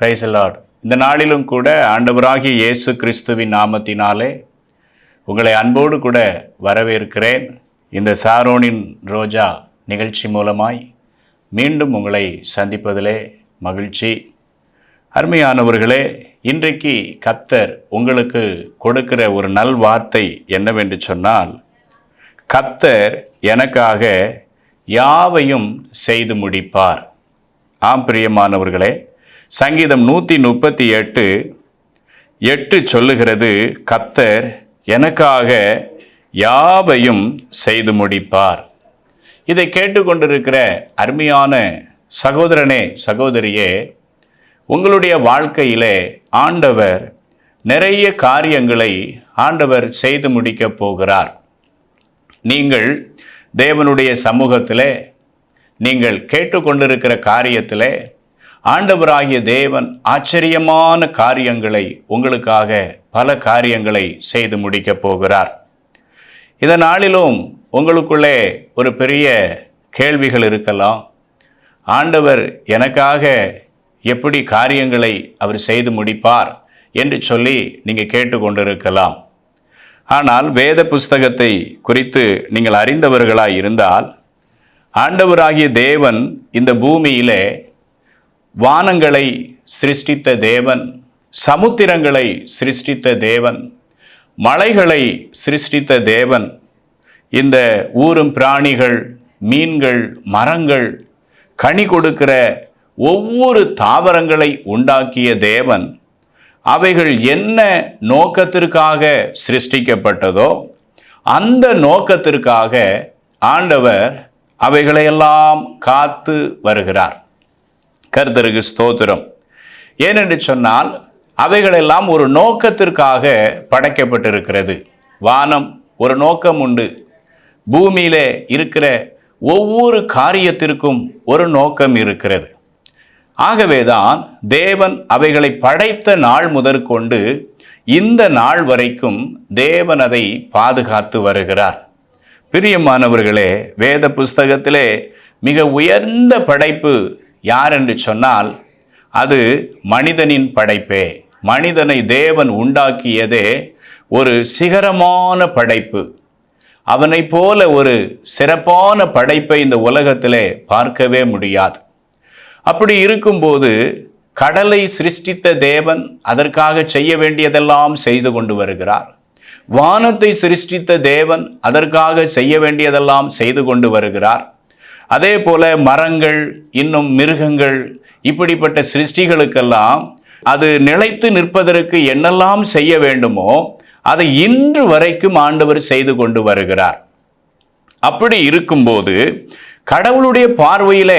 Price Lord இந்த நாளிலும் கூட ஆண்டவராகிய இயேசு கிறிஸ்துவின் நாமத்தினாலே உங்களை அன்போடு கூட வரவேற்கிறேன். இந்த சாரோனின் ரோஜா நிகழ்ச்சி மூலமாய் மீண்டும் உங்களை சந்திப்பதிலே மகிழ்ச்சி. அருமையானவர்களே இன்றைக்கு கத்தர் உங்களுக்கு கொடுக்கிற ஒரு நல் வார்த்தை என்னவென்று சொன்னால் கத்தர் எனக்காக யாவையும் செய்து முடிப்பார். ஆம் பிரியமானவர்களே சங்கீதம் நூற்றி முப்பத்தி எட்டு எட்டு சொல்லுகிறது கத்தர் எனக்காக யாவையும் செய்து முடிப்பார். இதை கேட்டுக்கொண்டிருக்கிற அருமையான சகோதரனே சகோதரியே உங்களுடைய வாழ்க்கையிலே ஆண்டவர் நிறைய காரியங்களை ஆண்டவர் செய்து முடிக்கப் போகிறார். நீங்கள் தேவனுடைய சமூகத்திலே நீங்கள் கேட்டுக்கொண்டிருக்கிற காரியத்திலே ஆண்டவராகிய தேவன் ஆச்சரியமான காரியங்களை உங்களுக்காக பல காரியங்களை செய்து முடிக்கப் போகிறார். இந்த நாளிலும் உங்களுக்குள்ளே ஒரு பெரிய கேள்விகள் இருக்கலாம். ஆண்டவர் எனக்காக எப்படி காரியங்களை அவர் செய்து முடிப்பார் என்று சொல்லி நீங்கள் கேட்டுக்கொண்டிருக்கலாம். ஆனால் வேத புஸ்தகத்தை குறித்து நீங்கள் அறிந்தவர்களாய் இருந்தால் ஆண்டவராகிய தேவன் இந்த பூமியிலே வானங்களை சிருஷ்டித்த தேவன் சமுத்திரங்களை சிருஷ்டித்த தேவன் மலைகளை சிருஷ்டித்த தேவன். இந்த ஊரும் பிராணிகள் மீன்கள் மரங்கள் கனி கொடுக்கிற ஒவ்வொரு தாவரங்களை உண்டாக்கிய தேவன். அவைகள் என்ன நோக்கத்திற்காக சிருஷ்டிக்கப்பட்டதோ அந்த நோக்கத்திற்காக ஆண்டவர் அவைகளையெல்லாம் காத்து வருகிறார். கர்த்தருக்கு ஸ்தோத்திரம். ஏனென்று சொன்னால் அவைகளெல்லாம் ஒரு நோக்கத்திற்காக படைக்கப்பட்டிருக்கிறது. வானம் ஒரு நோக்கம் உண்டு. பூமியிலே இருக்கிற ஒவ்வொரு காரியத்திற்கும் ஒரு நோக்கம் இருக்கிறது. ஆகவேதான் தேவன் அவைகளை படைத்த நாள் முதற்கொண்டு இந்த நாள் வரைக்கும் தேவன் அதை பாதுகாத்து வருகிறார். பிரியமானவர்களே வேத புஸ்தகத்திலே மிக உயர்ந்த படைப்பு யார் என்று சொன்னால் அது மனிதனின் படைப்பே. மனிதனை தேவன் உண்டாக்கியதே ஒரு சிகரமான படைப்பு. அவனைப் போல ஒரு சிறப்பான படைப்பை இந்த உலகத்திலே பார்க்கவே முடியாது. அப்படி இருக்கும்போது கடலை சிருஷ்டித்த தேவன் அதற்காக செய்ய வேண்டியதெல்லாம் செய்து கொண்டு வருகிறார். வானத்தை சிருஷ்டித்த தேவன் அதற்காக செய்ய வேண்டியதெல்லாம் செய்து கொண்டு வருகிறார். அதே போல மரங்கள் இன்னும் மிருகங்கள் இப்படிப்பட்ட சிருஷ்டிகளுக்கெல்லாம் அது நிலைத்து நிற்பதற்கு என்னெல்லாம் செய்ய வேண்டுமோ அதை இன்று வரைக்கும் ஆண்டவர் செய்து கொண்டு வருகிறார். அப்படி இருக்கும்போது கடவுளுடைய பார்வையில்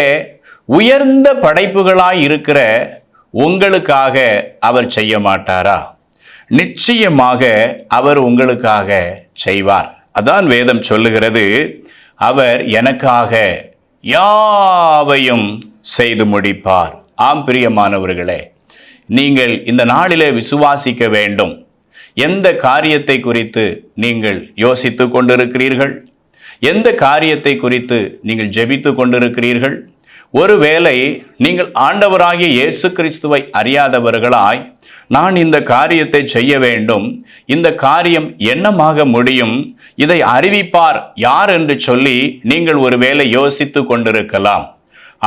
உயர்ந்த படைப்புகளாய் இருக்கிற உங்களுக்காக அவர் செய்ய மாட்டாரா? நிச்சயமாக அவர் உங்களுக்காக செய்வார். அதான் வேதம் சொல்லுகிறது அவர் எனக்காக யாவையும் செய்து முடிப்பார். ஆம் பிரியமானவர்களே நீங்கள் இந்த நாளிலே விசுவாசிக்க வேண்டும். எந்த காரியத்தை குறித்து நீங்கள் யோசித்து கொண்டிருக்கிறீர்கள்? எந்த காரியத்தை குறித்து நீங்கள் ஜெபித்து கொண்டிருக்கிறீர்கள்? ஒருவேளை நீங்கள் ஆண்டவராகிய இயேசு கிறிஸ்துவை அறியாதவர்களாய் நான் இந்த காரியத்தை செய்ய வேண்டும். இந்த காரியம் என்னமாக முடியும்? இதை அறிவிப்பார் யார் என்று சொல்லி நீங்கள் ஒருவேளை யோசித்து கொண்டிருக்கலாம்.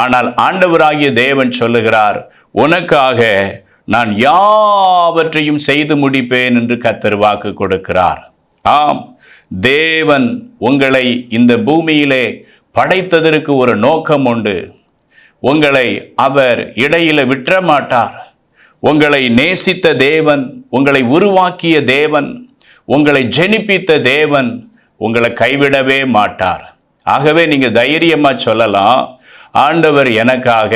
ஆனால் ஆண்டவராகிய தேவன் சொல்லுகிறார் உனக்காக நான் யாவற்றையும் செய்து முடிப்பேன் என்று கத்தர் வாக்கு கொடுக்கிறார். ஆம் தேவன் உங்களை இந்த பூமியிலே படைத்ததற்கு ஒரு நோக்கம் உண்டு. உங்களை அவர் இடையில விற்ற மாட்டார். உங்களை நேசித்த தேவன் உங்களை உருவாக்கிய தேவன் உங்களை ஜெனிப்பித்த தேவன் உங்களை கைவிடவே மாட்டார். ஆகவே நீங்கள் தைரியமாக சொல்லலாம் ஆண்டவர் எனக்காக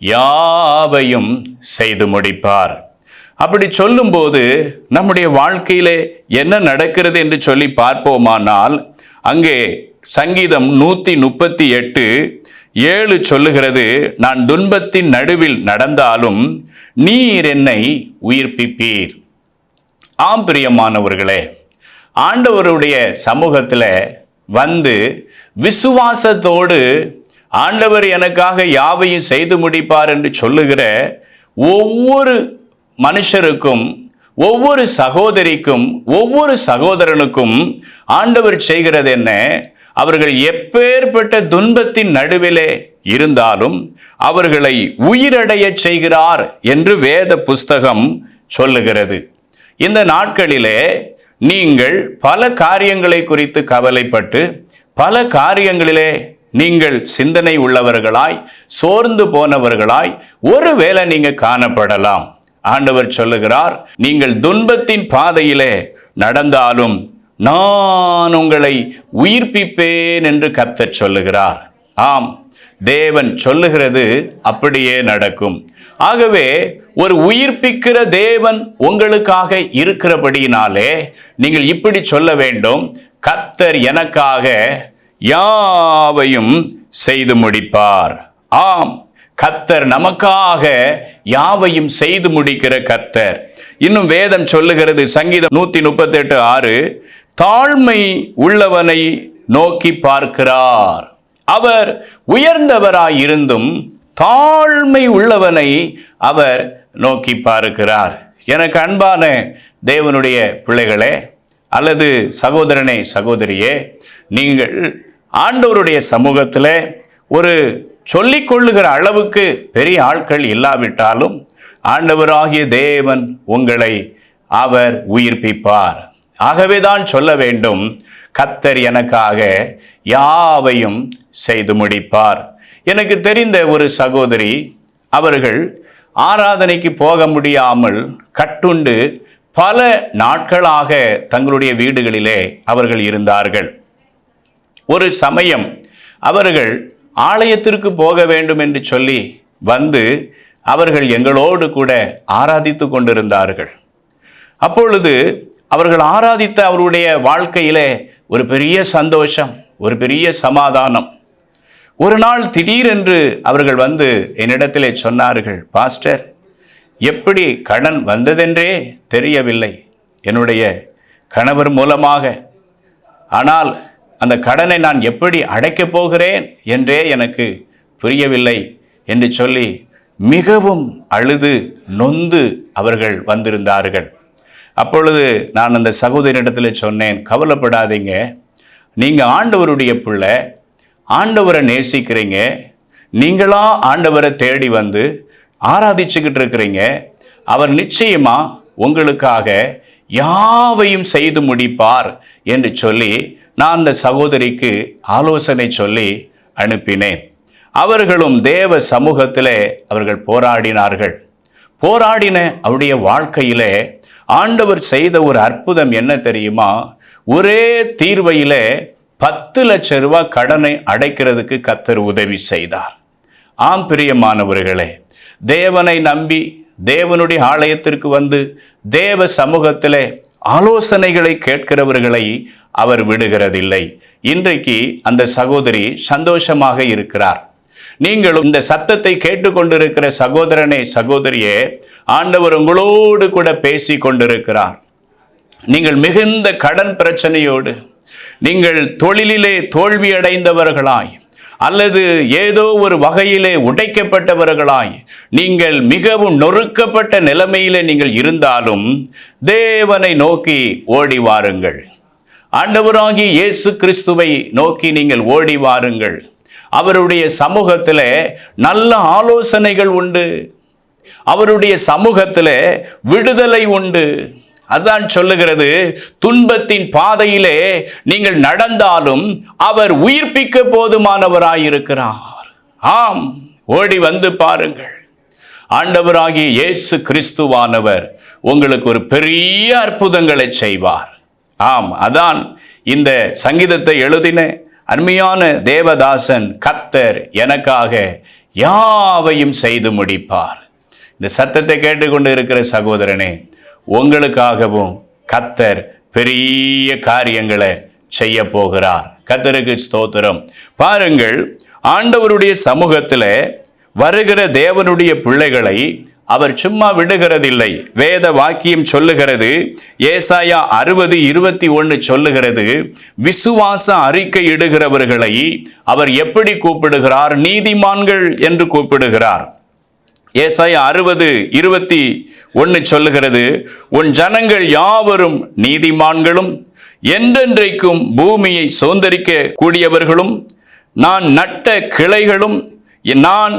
யாவையும் செய்து முடிப்பார். அப்படி சொல்லும்போது நம்முடைய வாழ்க்கையிலே என்ன நடக்கிறது என்று சொல்லி பார்ப்போமானால் அங்கே சங்கீதம் நூற்றி முப்பத்தி எட்டு ஏழு சொல்லுகிறது நான் துன்பத்தின் நடுவில் நடந்தாலும் நீர் என்னை உயிர்ப்பிப்பீர். ஆம் பிரியமானவர்களே ஆண்டவருடைய சமூகத்தில் வந்து விசுவாசத்தோடு ஆண்டவர் எனக்காக யாவையும் செய்து முடிப்பார் என்று சொல்லுகிற ஒவ்வொரு மனுஷருக்கும் ஒவ்வொரு சகோதரிக்கும் ஒவ்வொரு சகோதரனுக்கும் ஆண்டவர் செய்கிறது என்ன? அவர்கள் எப்பேற்பட்ட துன்பத்தின் நடுவிலே இருந்தாலும் அவர்களை உயிரடைய செய்கிறார் என்று வேத புஸ்தகம் சொல்லுகிறது. இந்த நாட்களிலே நீங்கள் பல காரியங்களை குறித்து கவலைப்பட்டு பல காரியங்களிலே நீங்கள் சிந்தனை உள்ளவர்களாய் சோர்ந்து போனவர்களாய் ஒருவேளை நீங்க காணப்படலாம். ஆண்டவர் சொல்லுகிறார் நீங்கள் துன்பத்தின் பாதையிலே நடந்தாலும் நான் உங்களை உயிர்ப்பிப்பேன் என்று கர்த்தர் சொல்லுகிறார். ஆம். தேவன் சொல்லுகிறது அப்படியே நடக்கும். ஆகவே ஒரு உயிர்ப்பிக்கிற தேவன் உங்களுக்காக இருக்கிறபடியினாலே நீங்கள் இப்படி சொல்ல வேண்டும் கத்தர் எனக்காக யாவையும் செய்து முடிப்பார். ஆம் கத்தர் நமக்காக யாவையும் செய்து முடிக்கிற கத்தர் இன்னும் வேதம் சொல்லுகிறது சங்கீதம் நூத்தி முப்பத்தி எட்டு ஆறு தாழ்மை உள்ளவனை நோக்கி பார்க்கிறார். அவர் உயர்ந்தவராயிருந்தும் தாழ்மை உள்ளவனை அவர் நோக்கி பார்க்கிறார். எனக்கு அன்பான தேவனுடைய பிள்ளைகளே அல்லது சகோதரனே சகோதரியே நீங்கள் ஆண்டவருடைய சமூகத்தில் ஒரு சொல்லிக்கொள்ளுகிற அளவுக்கு பெரிய ஆட்கள் இல்லாவிட்டாலும் ஆண்டவராகிய தேவன் உங்களை அவர் உயிர்ப்பிப்பார். ஆகவே தான் சொல்ல வேண்டும் கத்தர் எனக்காக யாவையும் செய்து முடிப்பார். எனக்கு தெரிந்த ஒரு சகோதரி அவர்கள் ஆராதனைக்கு போக முடியாமல் கட்டுண்டு பல நாட்களாக தங்களுடைய வீடுகளிலே அவர்கள் இருந்தார்கள். ஒரு சமயம் அவர்கள் ஆலயத்திற்கு போக வேண்டும் என்று சொல்லி வந்து அவர்கள் எங்களோடு கூட ஆராதித்து கொண்டிருந்தார்கள். அப்பொழுது அவர்கள் ஆராதித்த அவருடைய வாழ்க்கையிலே ஒரு பெரிய சந்தோஷம் ஒரு பெரிய சமாதானம். ஒரு நாள் திடீரென்று அவர்கள் வந்து என்னிடத்திலே சொன்னார்கள் பாஸ்டர் எப்படி கடன் வந்ததென்றே தெரியவில்லை. என்னுடைய கணவர் மூலமாக. ஆனால் அந்த கடனை நான் எப்படி அடைக்கப் போகிறேன் என்றே எனக்கு புரியவில்லை என்று சொல்லி மிகவும் அழுது நொந்து அவர்கள் வந்திருந்தார்கள். அப்பொழுது நான் அந்த சகோதரிடத்தில் சொன்னேன் கவலைப்படாதீங்க. நீங்கள் ஆண்டவருடைய பிள்ளை. ஆண்டவரை நேசிக்கிறீங்க. நீங்களா ஆண்டவரை தேடி வந்து ஆராதிச்சுக்கிட்டு இருக்கிறீங்க. அவர் நிச்சயமா உங்களுக்காக யாவையும் செய்து முடிப்பார் என்று சொல்லி நான் அந்த சகோதரிக்கு ஆலோசனை சொல்லி அனுப்பினேன். அவர்களும் தேவ சமூகத்தில் அவர்கள் போராடினார்கள். போராடின அவருடைய வாழ்க்கையிலே ஆண்டவர் செய்த ஒரு அற்புதம் என்ன தெரியுமா? ஒரே தீர்வையிலே பத்து லட்ச ரூபாய் கடனை அடைக்கிறதுக்கு கத்தர் உதவி செய்தார். ஆம் பிரியமானவர்களே தேவனை நம்பி தேவனுடைய ஆலயத்திற்கு வந்து தேவ சமூகத்திலே ஆலோசனைகளை கேட்கிறவர்களை அவர் விடுகிறதில்லை. இன்றைக்கு அந்த சகோதரி சந்தோஷமாக இருக்கிறார். நீங்களும் இந்த சத்தத்தை கேட்டுக்கொண்டிருக்கிற சகோதரனே சகோதரியே ஆண்டவர் உங்களோடு கூட பேசி கொண்டிருக்கிறார் நீங்கள் மிகுந்த கடன் பிரச்சனையோடு நீங்கள் தொழிலிலே தோல்வி அடைந்தவர்களாய் அல்லது ஏதோ ஒரு வகையிலே உடைக்கப்பட்டவர்களாய் நீங்கள் மிகவும் நொறுக்கப்பட்ட நிலைமையிலே நீங்கள் இருந்தாலும் தேவனை நோக்கி ஓடி வாருங்கள். ஆண்டவராகி இயேசு கிறிஸ்துவை நோக்கி நீங்கள் ஓடி வாருங்கள். அவருடைய சமூகத்தில் நல்ல ஆலோசனைகள் உண்டு. அவருடைய சமூகத்தில் விடுதலை உண்டு. அதான் சொல்லுகிறது துன்பத்தின் பாதையிலே நீங்கள் நடந்தாலும் அவர் உயிர்ப்பிக்க போதுமானவராயிருக்கிறார். ஆம் ஓடி வந்து பாருங்கள். ஆண்டவராகிய இயேசு கிறிஸ்துவானவர் உங்களுக்கு ஒரு பெரிய அற்புதங்களை செய்வார். ஆம் அதான் இந்த சங்கீதத்தை எழுதின அருமையான தேவதாசன் கத்தர் எனக்காக யாவையும் செய்து முடிப்பார். இந்த சத்தத்தை கேட்டுக்கொண்டு இருக்கிற சகோதரனே உங்களுக்காகவும் கத்தர் பெரிய காரியங்களை செய்ய போகிறார் கத்தருக்கு ஸ்தோத்திரம். பாருங்கள் ஆண்டவருடைய சமூகத்தில் வருகிற தேவனுடைய பிள்ளைகளை அவர் சும்மா விடுகிறதில்லை. வேத வாக்கியம் சொல்லுகிறது ஏசாயா அறுபது இருபத்தி ஒன்று சொல்லுகிறது விசுவாச அறிக்கை இடுகிறவர்களை அவர் எப்படி கூப்பிடுகிறார்? நீதிமான்கள் என்று கூப்பிடுகிறார். ஏசாய அறுபது இருபத்தி ஒன்று சொல்லுகிறது உன் ஜனங்கள் யாவரும் நீதிமான்களும் என்றென்றைக்கும் பூமியை சுதந்திரிக்க கூடியவர்களும் நான் நட்ட கிளைகளும் நான்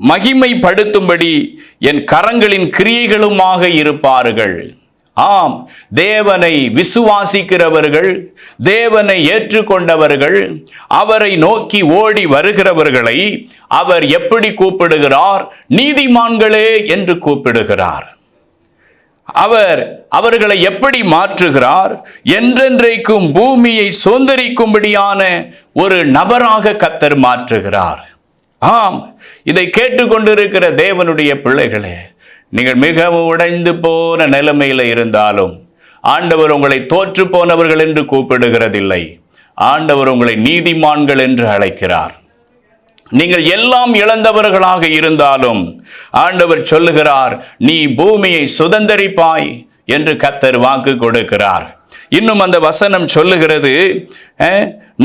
மகிமைப்படுத்தும்படி என் கரங்களின் கிரியைகளுமாக இருப்பார்கள். ஆம் தேவனை விசுவாசிக்கிறவர்கள் தேவனை ஏற்றுக்கொண்டவர்கள் அவரை நோக்கி ஓடி வருகிறவர்களை அவர் எப்படி கூப்பிடுகிறார்? நீதிமான்களே என்று கூப்பிடுகிறார். அவர் அவர்களை எப்படி மாற்றுகிறார்? என்றென்றைக்கும் பூமியை சுதந்திரிக்கும்படியான ஒரு நபராக கத்தர் மாற்றுகிறார். ஆம் இதை கேட்டுக்கொண்டிருக்கிற தேவனுடைய பிள்ளைகளே நீங்கள் மிகவும் உடைந்து போன நிலைமையில் இருந்தாலும் ஆண்டவர் உங்களை தோற்று போனவர்கள் என்று கூப்பிடுகிறதில்லை. ஆண்டவர் உங்களை நீதிமான்கள் என்று அழைக்கிறார். நீங்கள் எல்லாம் இழந்தவர்களாக இருந்தாலும் ஆண்டவர் சொல்லுகிறார் நீ பூமியை சுதந்தரிப்பாய் என்று கத்தர் வாக்கு கொடுக்கிறார். இன்னும் அந்த வசனம் சொல்லுகிறது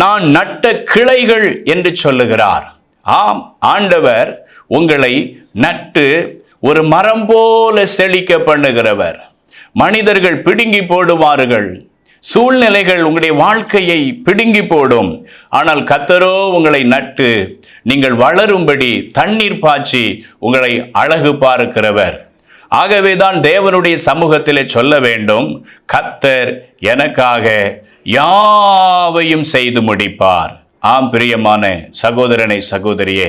நான் நட்ட கிளைகள் என்று சொல்லுகிறார். ஆம் ஆண்டவர் உங்களை நட்டு ஒரு மரம் போல செழிக்க பண்ணுகிறவர். மனிதர்கள் பிடுங்கி போடுவார்கள். சூழ்நிலைகள் உங்களுடைய வாழ்க்கையை பிடுங்கி போடும். ஆனால் கத்தரோ உங்களை நட்டு நீங்கள் வளரும்படி தண்ணீர் பாய்ச்சி உங்களை அழகு பார்க்கிறவர். ஆகவேதான் தேவனுடைய சமூகத்திலே சொல்ல வேண்டும் கத்தர் எனக்காக யாவையும் செய்து முடிப்பார். ஆம் பிரியமான சகோதரனை சகோதரியே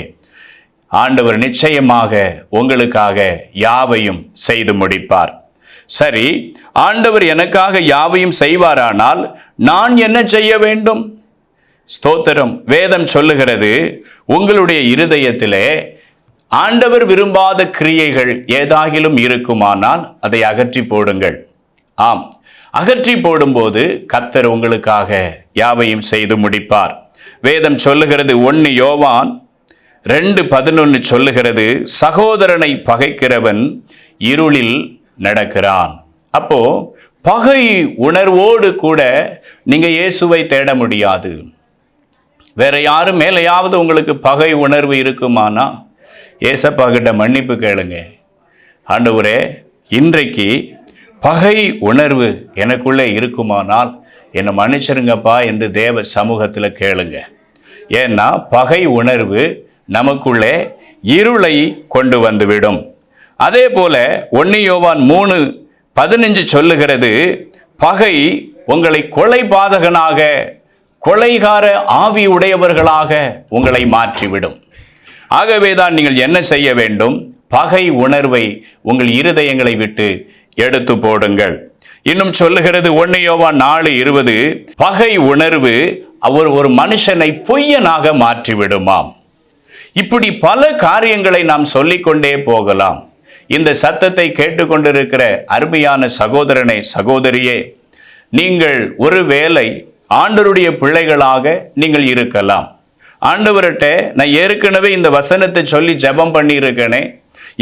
ஆண்டவர் நிச்சயமாக உங்களுக்காக யாவையும் செய்து முடிப்பார். சரி ஆண்டவர் எனக்காக யாவையும் செய்வாரானால் நான் என்ன செய்ய வேண்டும்? ஸ்தோத்திரம். வேதம் சொல்லுகிறது உங்களுடைய இருதயத்திலே ஆண்டவர் விரும்பாத கிரியைகள் ஏதாகிலும் இருக்குமானால் அதை அகற்றி போடுங்கள். ஆம். அகற்றி போடும்போது கத்தர் உங்களுக்காக யாவையும் செய்து முடிப்பார். வேதம் சொல்லுகிறது ஒன்று யோவான் ரெண்டு பதினொன்று சொல்லுகிறது சகோதரனை பகைக்கிறவன் இருளில் நடக்கிறான். அப்போ பகை உணர்வோடு கூட நீங்க இயேசுவை தேட முடியாது. வேற யாரும் மேலையாவது உங்களுக்கு பகை உணர்வு இருக்குமானா? ஏசப்பா கிட்ட மன்னிப்பு கேளுங்க. ஆண்டவரே இன்றைக்கு பகை உணர்வு எனக்குள்ளே இருக்குமானால் என்னை மன்னிச்சிருங்கப்பா என்று தேவ சமூகத்தில் கேளுங்க. ஏன்னா பகை உணர்வு நமக்குள்ளே இருளை கொண்டு வந்துவிடும். அதே போல ஒன்னு யோவான் மூணு பதினஞ்சு சொல்லுகிறது பகை உங்களை கொலை பாதகனாக கொலைகார ஆவி உடையவர்களாக உங்களை மாற்றிவிடும். ஆகவே தான் நீங்கள் என்ன செய்ய வேண்டும்? பகை உணர்வை உங்கள் இருதயங்களை விட்டு எடுத்து போடுங்கள். இன்னும் சொல்லுகிறது ஒன்னு யோவான் நாலு இருபது பகை உணர்வு அவர் ஒரு மனுஷனை பொய்யனாக மாற்றிவிடுமாம். இப்படி பல காரியங்களை நாம் சொல்லிக்கொண்டே போகலாம். இந்த சத்தத்தை கேட்டுக்கொண்டிருக்கிற அருமையான சகோதரனே சகோதரியே நீங்கள் ஒருவேளை ஆண்டவருடைய பிள்ளைகளாக நீங்கள் இருக்கலாம். ஆண்டவர்கிட்ட நான் ஏற்கனவே இந்த வசனத்தை சொல்லி ஜெபம் பண்ணியிருக்கேனே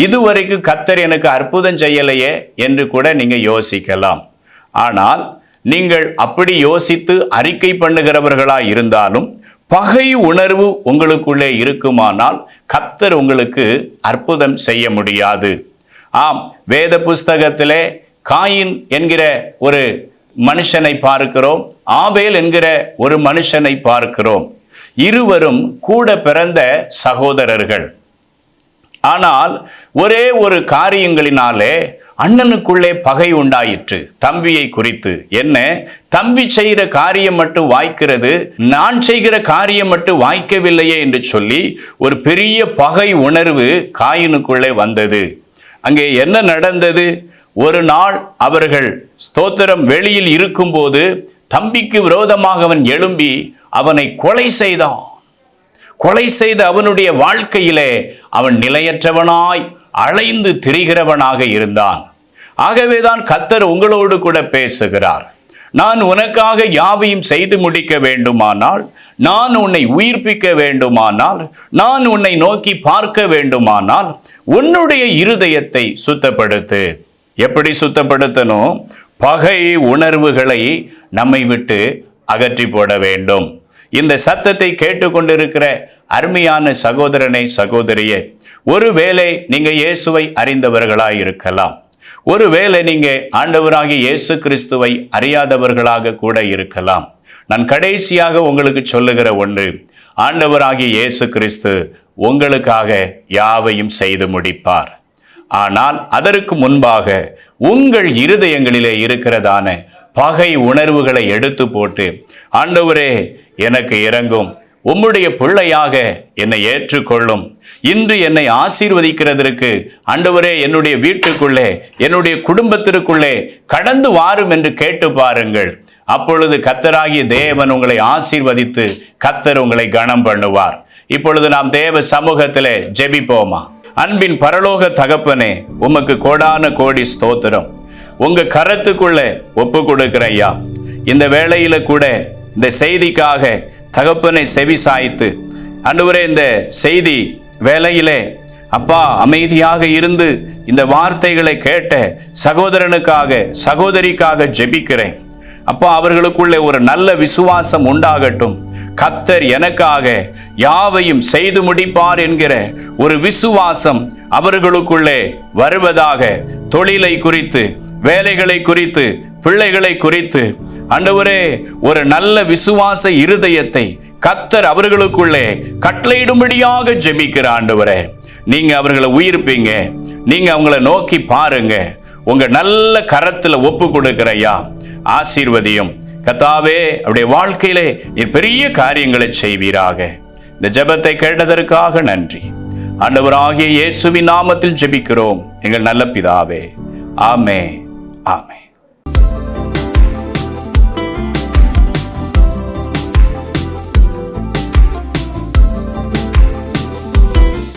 இதுவரைக்கும் கத்தர் எனக்கு அற்புதம் செய்யலையே என்று கூட நீங்கள் யோசிக்கலாம். ஆனால் நீங்கள் அப்படி யோசித்து அறிக்கை பண்ணுகிறவர்களாக இருந்தாலும் பகை உணர்வு உங்களுக்குள்ளே இருக்குமானால் கத்தர் உங்களுக்கு அற்புதம் செய்ய முடியாது. ஆம் வேத புஸ்தகத்திலே காயின் என்கிற ஒரு மனுஷனை பார்க்கிறோம் ஆபேல் என்கிற ஒரு மனுஷனை பார்க்கிறோம். இருவரும் கூட பிறந்த சகோதரர்கள். ஆனால் ஒரே ஒரு காரியங்களினாலே அண்ணனுக்குள்ளே பகை உண்டாயிற்று. தம்பியை குறித்து என்ன? தம்பி செய்கிற காரியம் மட்டும் வாய்க்கிறது. நான் செய்கிற காரியம் மட்டும் வாய்க்கவில்லையே என்று சொல்லி ஒரு பெரிய பகை உணர்வு காயினுக்குள்ளே வந்தது. அங்கே என்ன நடந்தது? ஒரு நாள் அவர்கள் ஸ்தோத்திரம் வெளியில் இருக்கும்போது தம்பிக்கு விரோதமாக அவன் எழும்பி அவனை கொலை செய்தான். கொலை செய்த அவனுடைய வாழ்க்கையிலே அவன் நிலையற்றவனாய் அலைந்து திரிகிறவனாக இருந்தான். ஆகவேதான் கத்தர் உங்களோடு கூட பேசுகிறார். நான் உனக்காக யாவையும் செய்து முடிக்க வேண்டுமானால் நான் உன்னை உயிர்ப்பிக்க வேண்டுமானால் நான் உன்னை நோக்கி பார்க்க வேண்டுமானால் உன்னுடைய இருதயத்தை சுத்தப்படுத்து. எப்படி சுத்தப்படுத்தணும்? பகை உணர்வுகளை நம்மை விட்டு அகற்றி போட வேண்டும். இந்த சத்தத்தை கேட்டுக்கொண்டிருக்கிற அருமையான சகோதரனை சகோதரியே ஒருவேளை நீங்கள் இயேசுவை அறிந்தவர்களாய் இருக்கலாம் ஒருவேளை நீங்கள் ஆண்டவராகிய இயேசு கிறிஸ்துவை அறியாதவர்களாக கூட இருக்கலாம். நான் கடைசியாக உங்களுக்கு சொல்லுகிற ஒன்று ஆண்டவராகிய இயேசு கிறிஸ்து உங்களுக்காக யாவையும் செய்து முடிப்பார். ஆனால் அதற்கு முன்பாக உங்கள் இருதயங்களிலே இருக்கிறதான பகை உணர்வுகளை எடுத்து போட்டு ஆண்டவரே எனக்கு இறங்கும் உம்முடைய பிள்ளையாக என்னை ஏற்றுக்கொள்ளும் இன்று என்னை ஆசீர்வதிக்கிறதற்கு ஆண்டவரே என்னுடைய வீட்டுக்குள்ளே என்னுடைய குடும்பத்திற்குள்ளே கடந்து வாரும் என்று கேட்டு பாருங்கள். அப்பொழுது கத்தராகிய தேவன் உங்களை ஆசீர்வதித்து கத்தர் உங்களை கனம் பண்ணுவார். இப்பொழுது நாம் தேவ சமூகத்திலே ஜெபிப்போமா? அன்பின் பரலோக தகப்பனே உமக்கு கோடான கோடி ஸ்தோத்திரம். உங்க கரத்துக்குள்ளே ஒப்பு கொடுக்கிற ஐயா இந்த வேளையில கூட இந்த செய்திக்காக தகப்பனை செவி சாய்த்து அன்றுவரே இந்த செய்தி வேலையிலே அப்பா அமைதியாக இருந்து இந்த வார்த்தைகளை கேட்ட சகோதரனுக்காக சகோதரிக்காக ஜெபிக்கிறேன். அப்பா அவர்களுக்குள்ளே ஒரு நல்ல விசுவாசம் உண்டாகட்டும். கத்தர் எனக்காக யாவையும் செய்து முடிப்பார் என்கிற ஒரு விசுவாசம் அவர்களுக்குள்ளே வருவதாக தொழிலை குறித்து வேலைகளை குறித்து பிள்ளைகளை குறித்து. ஆண்டவரே ஒரு நல்ல விசுவாச இருதயத்தை கத்தர் அவர்களுக்குள்ளே கட்டளையிடும்படியாக ஜெபிக்கிற ஆண்டவரே நீங்க அவர்களை உயிர்ப்பீங்க. நீங்க அவங்கள நோக்கி பாருங்க. உங்க நல்ல கரத்துல ஒப்பு கொடுக்கிறையா ஆசீர்வதியும். கத்தாவே அவருடைய வாழ்க்கையிலே பெரிய காரியங்களை செய்வீராக. இந்த ஜெபத்தை கேட்டதற்காக நன்றி. ஆண்டவராகிய இயேசுவின் நாமத்தில் ஜெபிக்கிறோம். எங்கள் நல்ல பிதாவே. ஆமே ஆமே